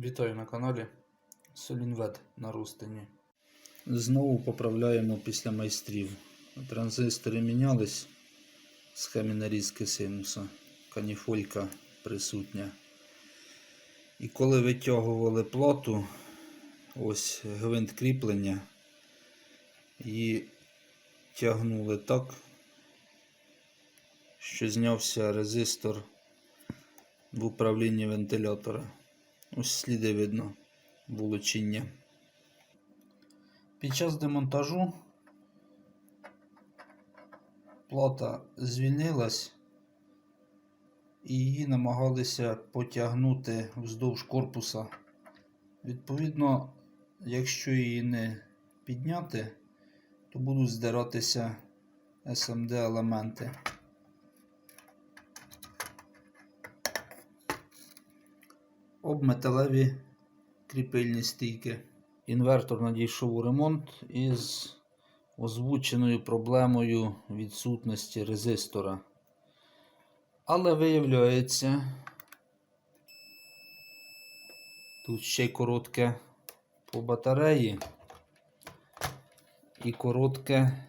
Вітаю на каналі Солінвет на Рустині. Знову поправляємо після майстрів. Транзистори мінялись, схеми нарізки синуса, каніфолька присутня. І коли витягували плату, ось гвинт кріплення, її тягнули так, що знявся резистор в управлінні вентилятора. Ось сліди видно волочіння. Під час демонтажу плата звільнилась і її намагалися потягнути вздовж корпуса. Відповідно, якщо її не підняти, то будуть здиратися SMD елементи. Об металеві кріпильні стійки. Інвертор надійшов у ремонт із озвученою проблемою відсутності резистора. Але виявляється, тут ще й коротке по батареї і коротке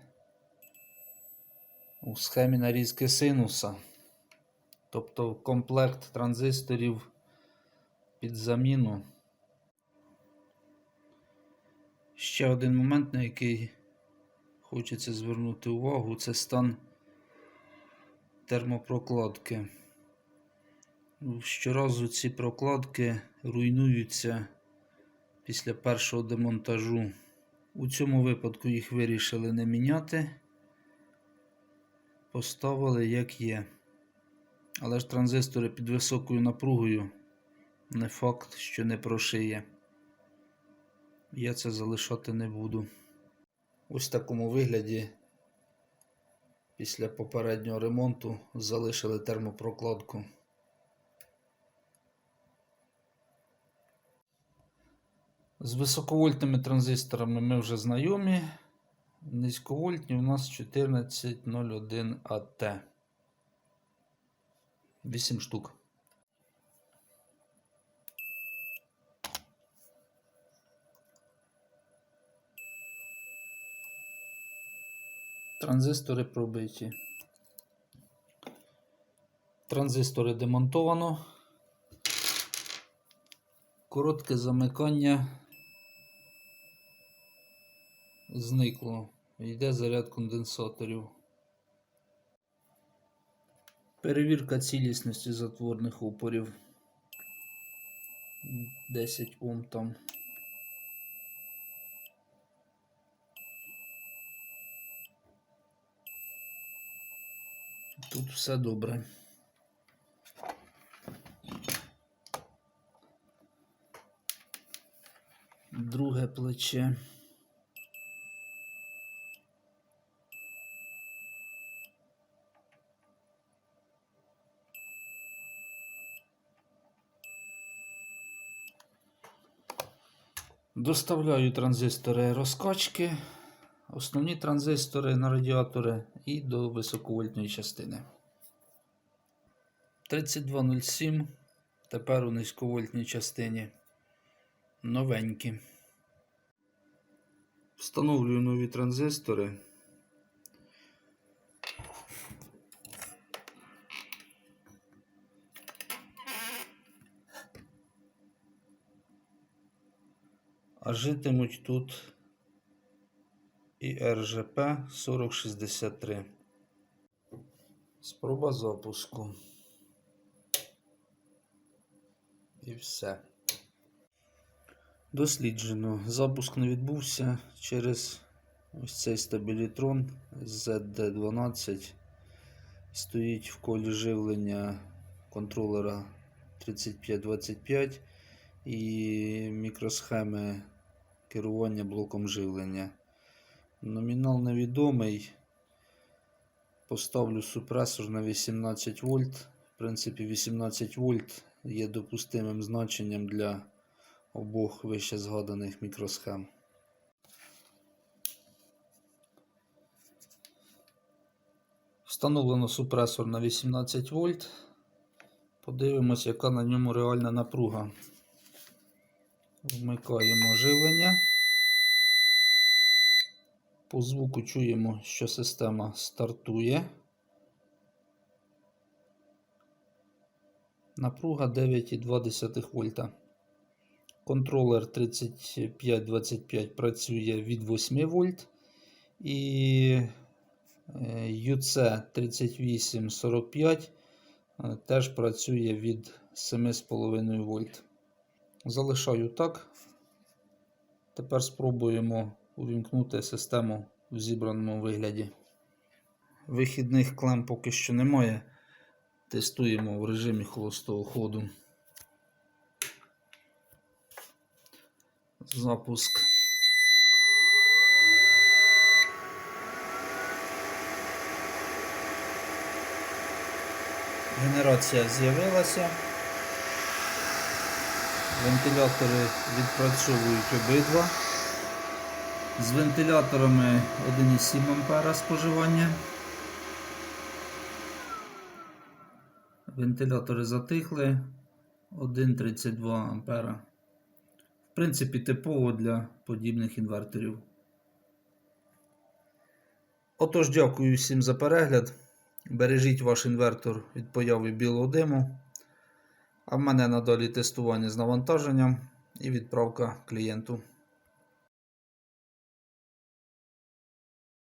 у схемі нарізки синуса. Тобто комплект транзисторів під заміну. Ще один момент, на який хочеться звернути увагу, це стан термопрокладки. Щоразу ці прокладки руйнуються після першого демонтажу. У цьому випадку їх вирішили не міняти, поставили як є. Але ж транзистори під високою напругою не факт, що не прошиє. Я це залишати не буду. Ось в такому вигляді після попереднього ремонту залишили термопрокладку. З високовольтними транзисторами ми вже знайомі. Низьковольтні у нас 1401 АТ. 8 штук. Транзистори пробиті. Транзистори демонтовано. Коротке замикання зникло. Йде заряд конденсаторів. Перевірка цілісності затворних упорів. 10 Ом там. Тут все добре. Друге плече. Доставляю транзистори розкачки, основні транзистори на радіатори і до високовольтної частини. 3207. Тепер у низьковольтній частині. Новенькі. Встановлюю нові транзистори. А житимуть тут і РЖП 4063. Спроба запуску. І все. Досліджено. Запуск не відбувся через ось цей стабілітрон ZD12. Стоїть в колі живлення контролера 3525 і мікросхеми керування блоком живлення. Номінал невідомий. Поставлю супресор на 18 вольт. В принципі, 18 вольт є допустимим значенням для обох вище згаданих мікросхем. Встановлено супресор на 18 вольт. Подивимось, яка на ньому реальна напруга. Вмикаємо живлення. По звуку чуємо, що система стартує. Напруга 9,2 вольта. Контролер 3525 працює від 8 вольт. І е, UC 3845 е, теж працює від 7,5 вольт. Залишаю так. Тепер спробуємо увімкнути систему в зібраному вигляді. Вихідних клем поки що немає. Тестуємо в режимі холостого ходу. Запуск. Генерація з'явилася. Вентилятори відпрацьовують обидва. З вентиляторами 1,7 А споживання. Вентилятори затихли 1,32 А. В принципі, типово для подібних інверторів. Отож, дякую всім за перегляд. Бережіть ваш інвертор від появи білого диму. А в мене надалі тестування з навантаженням і відправка клієнту.